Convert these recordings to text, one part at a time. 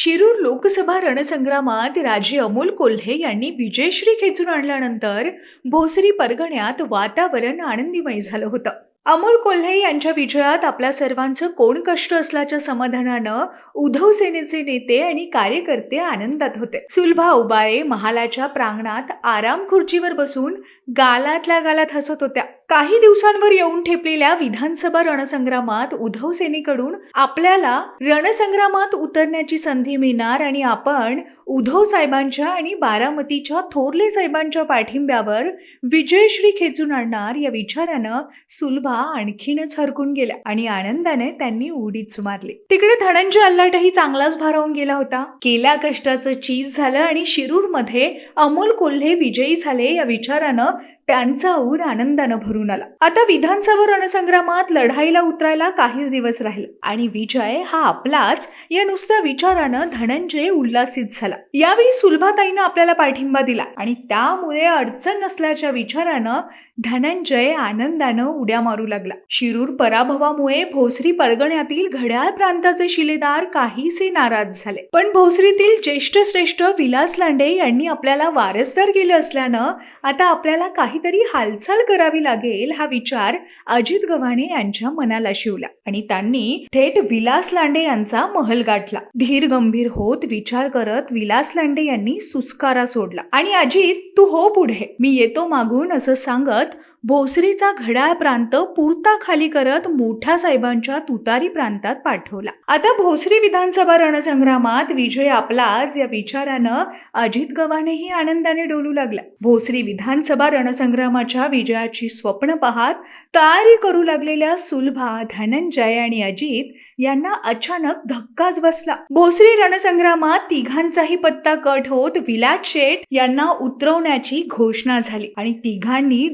शिरूर लोकसभा रणसंग्रामात राजे अमोल कोल्हे यांनी विजयश्री खेचून आणल्यानंतर भोसरी परगण्यात वातावरण आनंदीमय झालं होतं. अमोल कोल्हे यांच्या विजयात आपल्या सर्वांचं कोण कष्ट असल्याच्या समाधानानं उद्धव सेनेचे नेते आणि कार्यकर्ते आनंदात होते. सुलभा उबाळे महालाच्या प्रांगणात आराम खुर्चीवर बसून गालातल्या गालात हसत होत्या. काही दिवसांवर येऊन ठेपलेल्या विधानसभा रणसंग्रामात उद्धव सेनेकडून आपल्याला रणसंग्रामात उतरण्याची संधी मिळणार आणि आपण उद्धव साहेबांच्या आणि बारामतीच्या थोरले साहेबांच्या पाठिंब्यावर विजयश्री खेचून आणणार या विचारानं सुलभा आणखीनच हरकून गेल्या आणि आनंदाने त्यांनी उडीच मारली तिकडे धनंजय अल्लाटही चांगलाच भारावून गेला होता. केल्या कष्टाचं चीज झालं आणि शिरूरमध्ये अमोल कोल्हे विजयी झाले या विचारानं त्यांचा ऊर आनंदानं भरून आला. आता विधानसभा रणसंग्रामात लढाईला उतरायला काहीच दिवस राहिले आणि विजय हा आपलाच या नुसत्या विचारानं धनंजय उल्लासित झाला. यावेळी सुलभाताईनं आपल्याला पाठिंबा दिला आणि त्यामुळे अडचण नसल्याच्या विचारानं धनंजय आनंदानं उड्या मारू लागला. शिरूर पराभवामुळे भोसरी परगण्यातील घड्याळ प्रांताचे शिलेदार काहीसे नाराज झाले. पण भोसरीतील ज्येष्ठ श्रेष्ठ विलास लांडे यांनी आपल्याला वारसदार केलं असल्यानं आता आपल्याला काहीतरी हालचाल करावी लागेल हा विचार अजित गव्हाणे यांच्या मनाला शिवला आणि त्यांनी थेट विलास लांडे यांचा महल गाठला. धीर गंभीर होत विचार करत विलास लांडे यांनी सुस्कारा सोडला. आणि अजित तू हो पुढे. मी येतो मागून असं सांगत भोसरीचा घड्याळ प्रांत पुरता खाली करत मोठ्या साहेबांच्या तुतारी प्रांतात पाठवला. आता भोसरी विधानसभा रणसंग्रामात विजय आपलाच या विचारानं अजित गव्हाणेही आनंदाने डोलू लागला. भोसरी विधानसभा रणसंग्रामाच्या विजयाची स्वप्न पाहत तयारी करू लागलेल्या सुलभा धनंजय आणि अजित यांना अचानक धक्काच बसला. भोसरी रणसंग्रामात तिघांचाही पत्ता कट होत विलाट शेठ यांना उतरवण्याची घोषणा झाली आणि तिघांनी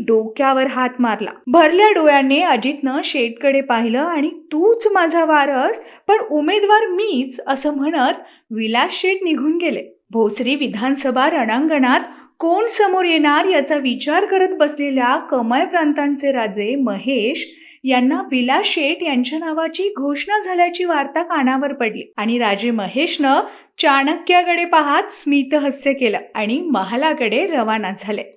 डोक्यावर हात मारला. भरल्या डोळ्याने अजितनं शेठकडे पाहिलं आणि तूच माझा वारस पण उमेदवार मीच असं म्हणत विलास शेठ निघून गेले. भोसरी विधानसभा रणांगणात कोण समोर येणार याचा विचार करत बसलेल्या कमळ प्रांतांचे राजे महेश यांना विलास शेठ यांच्या नावाची घोषणा झाल्याची वार्ता कानावर पडली आणि राजे महेशनं चाणक्याकडे पाहत स्मितहस्य केलं आणि महालाकडे रवाना झाले.